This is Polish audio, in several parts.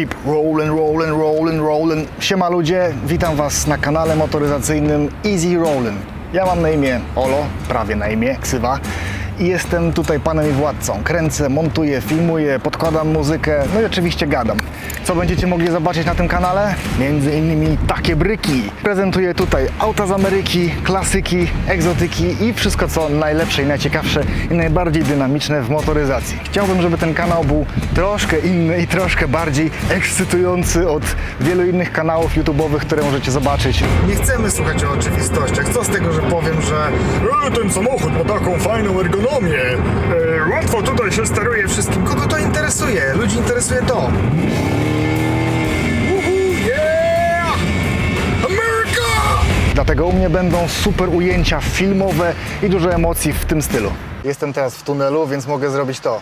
Keep rollin', rollin', rollin', rollin'. Siema ludzie, witam Was na kanale motoryzacyjnym Easy Rollin'. Ja mam na imię Olo, prawie na imię, ksywa. I jestem tutaj panem i władcą. Kręcę, montuję, filmuję, podkładam muzykę, no i oczywiście gadam. Co będziecie mogli zobaczyć na tym kanale? Między innymi takie bryki. Prezentuję tutaj auta z Ameryki, klasyki, egzotyki i wszystko co najlepsze i najciekawsze i najbardziej dynamiczne w motoryzacji. Chciałbym, żeby ten kanał był troszkę inny i troszkę bardziej ekscytujący od wielu innych kanałów YouTube'owych, które możecie zobaczyć. Nie chcemy słuchać o oczywistościach. Co z tego, że powiem, że e, ten samochód ma taką fajną ergonomię, e, łatwo tutaj się steruje wszystkim. Kogo to interesuje? Ludzi interesuje to. Uhu, yeah! America! Dlatego u mnie będą super ujęcia filmowe i dużo emocji w tym stylu. Jestem teraz w tunelu, więc mogę zrobić to.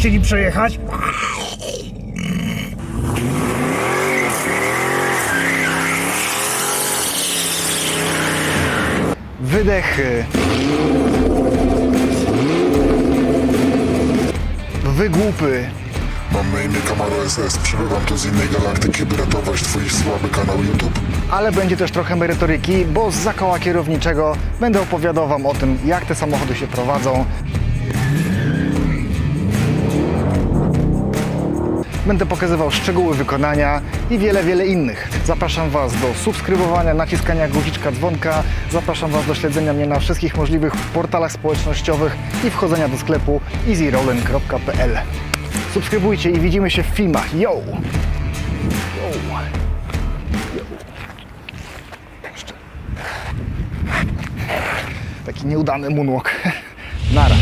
Chcieli przejechać. Wydechy. Wygłupy. Mam na imię Camaro SS, przybywam tu z innej galaktyki, by ratować twój słaby kanał YouTube. Ale będzie też trochę merytoryki, bo z zakoła kierowniczego będę opowiadał Wam o tym, jak te samochody się prowadzą. Będę pokazywał szczegóły wykonania i wiele, wiele innych. Zapraszam Was do subskrybowania, naciskania guziczka dzwonka. Zapraszam Was do śledzenia mnie na wszystkich możliwych portalach społecznościowych i wchodzenia do sklepu easyrollin.pl. Subskrybujcie i widzimy się w filmach. Yo! Yo! Jeszcze. Taki nieudany moonwalk. Nara.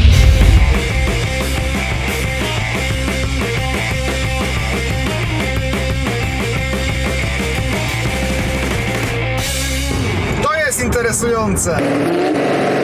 Коснемся солнца!